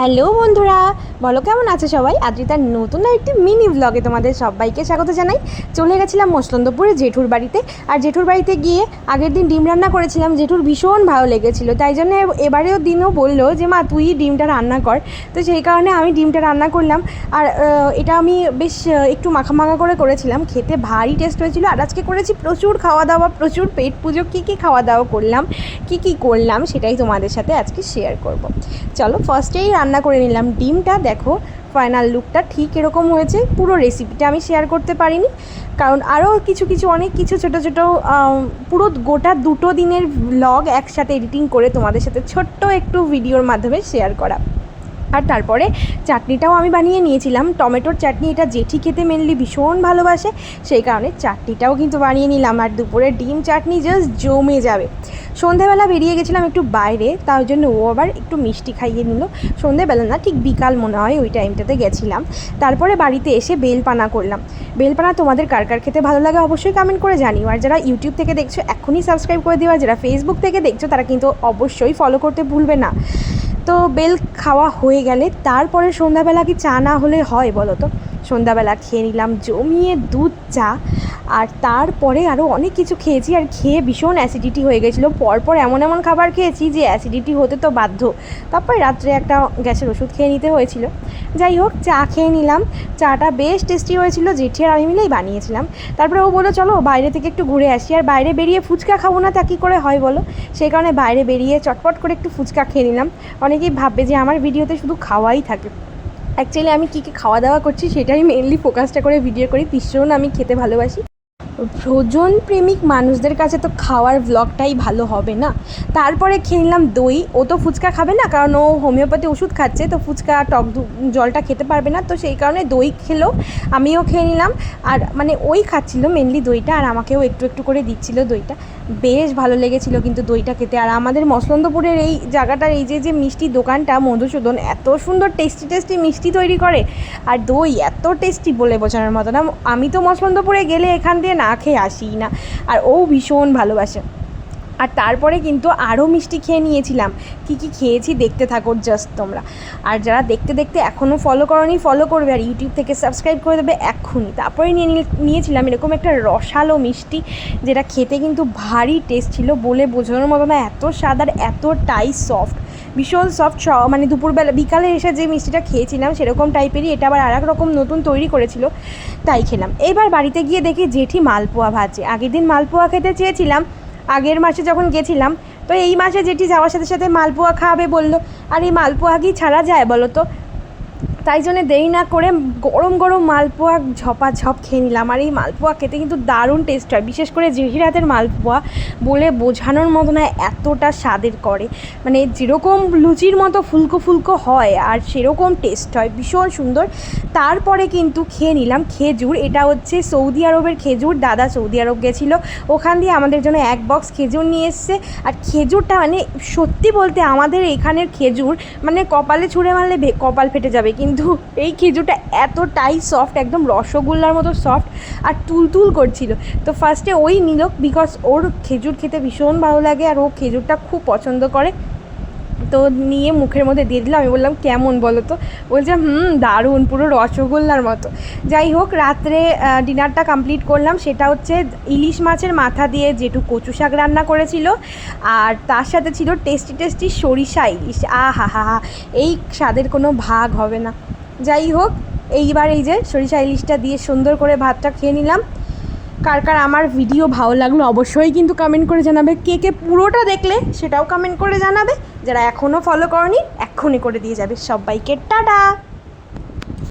Hello বন্ধুরা, বলো কেমন আছে সবাই? আদ্রিতার নতুন একটি মিনি ব্লগে তোমাদের সবাইকে স্বাগত জানাই। চলে গেছিলাম মসলন্দপুরে জেঠুর বাড়িতে। আর জেঠুর বাড়িতে গিয়ে আগের দিন ডিম রান্না করেছিলাম। জেঠুর ভীষণ ভালো লেগেছিলো। তাই জন্য এবারেও দিনও বলল যে, মা, তুই ডিমটা রান্না কর। তো সেই কারণে আমি ডিমটা রান্না করলাম। আর এটা আমি বেশ একটু মাখা মাখা করে করেছিলাম। খেতে ভারী টেস্ট হয়েছিল। আর আজকে করেছি প্রচুর খাওয়া দাওয়া প্রচুর পেট পুজো। কী কী খাওয়া দাওয়া করলাম, কী কী করলাম, সেটাই তোমাদের সাথে আজকে শেয়ার করব। চলো ফার্স্টেই রান্না করে নিলাম। ডিমটা দেখো ফাইনাল লুকটা ঠিক এরকম হয়েছে। পুরো রেসিপিটা আমি শেয়ার করতে পারিনি। কারণ আরও কিছু কিছু, অনেক কিছু ছোট, ছোটো পুরো গোটা দুটো দিনের ব্লগ একসাথে এডিটিং করে তোমাদের সাথে ছোট্ট একটু ভিডিওর মাধ্যমে শেয়ার করা। আর তারপরে চাটনিটাও আমি বানিয়ে নিয়েছিলাম। টমেটোর চাটনি এটা জেঠি খেতে মেনলি ভীষণ ভালোবাসে, সেই কারণে চাটনিটাও কিন্তু বানিয়ে নিলাম। আর দুপুরে ডিম চাটনি জাস্ট জমে যাবে। সন্ধেবেলা বেরিয়ে গেছিলাম একটু বাইরে, তার জন্য ও আবার একটু মিষ্টি খাইয়ে নিল। সন্ধেবেলা না ঠিক বিকাল মনে হয় ওই টাইমটাতে গেছিলাম। তারপরে বাড়িতে এসে বেলপানা করলাম। বেলপানা তোমাদের কার কার খেতে ভালো লাগে অবশ্যই কমেন্ট করে জানিও। আর যারা ইউটিউব থেকে দেখছ, এখনই সাবস্ক্রাইব করে দিও। আর যারা ফেসবুক থেকে দেখছ, তারা কিন্তু অবশ্যই ফলো করতে ভুলবে না। তো বেল খাওয়া হয়ে গেলে তারপরে সন্ধ্যাবেলা কি চা না হলে হয় বলো তো? সন্ধ্যাবেলা খেয়ে নিলাম, জমিয়ে দুধ, চা, আর তারপরে আরও অনেক কিছু খেয়েছি আর খেয়ে ভীষণ অ্যাসিডিটি হয়ে গেছিল। পরপর এমন এমন খাবার খেয়েছি যে অ্যাসিডিটি হতে তো বাধ্য। তারপরে রাত্রে একটা গ্যাসের ওষুধ খেয়ে নিতে হয়েছিল। যাই হোক, চা খেয়ে নিলাম। চাটা বেশ টেস্টি হয়েছিল, জেঠি আর আমি মিলেই বানিয়েছিলাম। তারপরে ও বলল, চলো বাইরে থেকে একটু ঘুরে আসি। আর বাইরে বেরিয়ে ফুচকা খাব না তা কী করে হয় বলো? সেই কারণে বাইরে বেরিয়ে চটপট করে একটু ফুচকা খেয়ে নিলাম। অনেকেই ভাববে যে আমার ভিডিওতে শুধু খাওয়াই থাকে। অ্যাকচুয়ালি আমি কী কী খাওয়া দাওয়া করছি সেটাই মেনলি ফোকাসটা করে ভিডিও করি। ভীষণ আমি খেতে ভালোবাসি। ভোজন প্রেমিক মানুষদের কাছে তো খাওয়ার ব্লগটাই ভালো হবে না। তারপরে খেয়ে নিলাম দই। ও তো ফুচকা খাবে না, কারণ ও হোমিওপ্যাথি ওষুধ খাচ্ছে, তো ফুচকা, টক জলটা খেতে পারবে না, তো সেই কারণে দই খেলো, আমিও খেয়ে নিলাম। আর মানে ওই খাচ্ছিল মেনলি দইটা, আর আমাকেও একটু একটু করে দিচ্ছিল দইটা। বেশ ভালো লেগেছিল কিন্তু দইটা খেতে। আর আমাদের মসলন্দপুরের এই জায়গাটার এই যে যে মিষ্টি দোকানটা, মধুসূদন, এত সুন্দর টেস্টি টেস্টি মিষ্টি তৈরি করে। আর দই এত টেস্টি বলে বোঝানোর মতো না। আমি তো মসলন্দপুরে গেলে এখান দিয়ে না খেয়ে আসিই না। আর ও ভীষণ ভালোবাসে। আর তারপরে কিন্তু আরও মিষ্টি খেয়ে নিয়েছিলাম। কী কী খেয়েছি দেখতে থাকো জাস্ট তোমরা। আর যারা দেখতে দেখতে এখনও ফলো করনি ফলো করবে। আর ইউটিউব থেকে সাবস্ক্রাইব করে দেবে এক্ষুনি। তারপরে নিয়ে নিয়েছিলাম এরকম একটা রসালো মিষ্টি, যেটা খেতে কিন্তু ভারী টেস্ট ছিল বলে বোঝানোর মতো না। এত স্বাদ আর এতটাই সফট ভীষণ সফট মানে দুপুরবেলা, বিকালে এসে যে মিষ্টিটা খেয়েছিলাম সেরকম টাইপেরই এটা আবার আর রকম নতুন তৈরি করেছিল, তাই খেলাম। এবার বাড়িতে গিয়ে দেখি জেঠি মালপোয়া ভাজে আগের দিন মালপোয়া খেতে চেয়েছিলাম, আগের মাসে যখন গেছিলাম, তো এই মাসে জেঠি যাওয়ার সাথে সাথে মালপোয়া খাওয়াবে বলল, আর এই মালপোয়া কি ছাড়া যায় বলো তো? তাই জন্য দেরি না করে গরম গরম মালপোয়া ঝপা ঝপ খেয়ে নিলাম। আর এই মালপোয়া খেতে কিন্তু দারুণ টেস্ট হয়। বিশেষ করে জেহির হাতের মালপোয়া বলে বোঝানোর মতো না, এতটা স্বাদের করে। মানে যেরকম লুচির মতো ফুলকো ফুলকো হয় আর সেরকম টেস্ট হয়, ভীষণ সুন্দর। তারপরে কিন্তু খেয়ে নিলাম খেজুর। এটা হচ্ছে সৌদি আরবের খেজুর। দাদা সৌদি আরব গেছিল। ওখান দিয়ে আমাদের জন্য এক বক্স খেজুর নিয়ে এসছে। আর খেজুরটা মানে সত্যি বলতে আমাদের এখানের খেজুর মানে কপালে ছুঁড়ে মারলে কপাল ফেটে যাবে। কিন্তু এই খেজুরটা এতটাই সফট একদম রসগোল্লার মতো সফট আর তুলতুল করছিল। তো ফার্স্টে ওই নিল বিকজ ওর খেজুর খেতে ভীষণ ভালো লাগে আর ও খেজুরটা খুব পছন্দ করে। তো নিয়ে মুখের মধ্যে দিয়ে দিলাম। আমি বললাম, কেমন বলো তো? বলছে হুম, দারুণ, পুরো রসগোল্লার মতো। যাই হোক, রাত্রে ডিনারটা কমপ্লিট করলাম। সেটা হচ্ছে ইলিশ মাছের মাথা দিয়ে যেটু কচু শাক রান্না করেছিল, আর তার সাথে ছিল টেস্টি টেস্টি সরিষা ইলিশ। আ হা হা হা, এই স্বাদের কোনো ভাগ হবে না। যাই হোক, এইবার এই যে সরিষা ইলিশটা দিয়ে সুন্দর করে ভাতটা খেয়ে নিলাম। কার কার আমার ভিডিও ভালো লাগল অবশ্যই কিন্তু কমেন্ট করে জানাবে। কে কে পুরোটা দেখলে সেটাও কমেন্ট করে জানাবে। যারা এখনও ফলো করনি, এক্ষুনি করে দিয়ে যাবে। সবাইকে টাটা!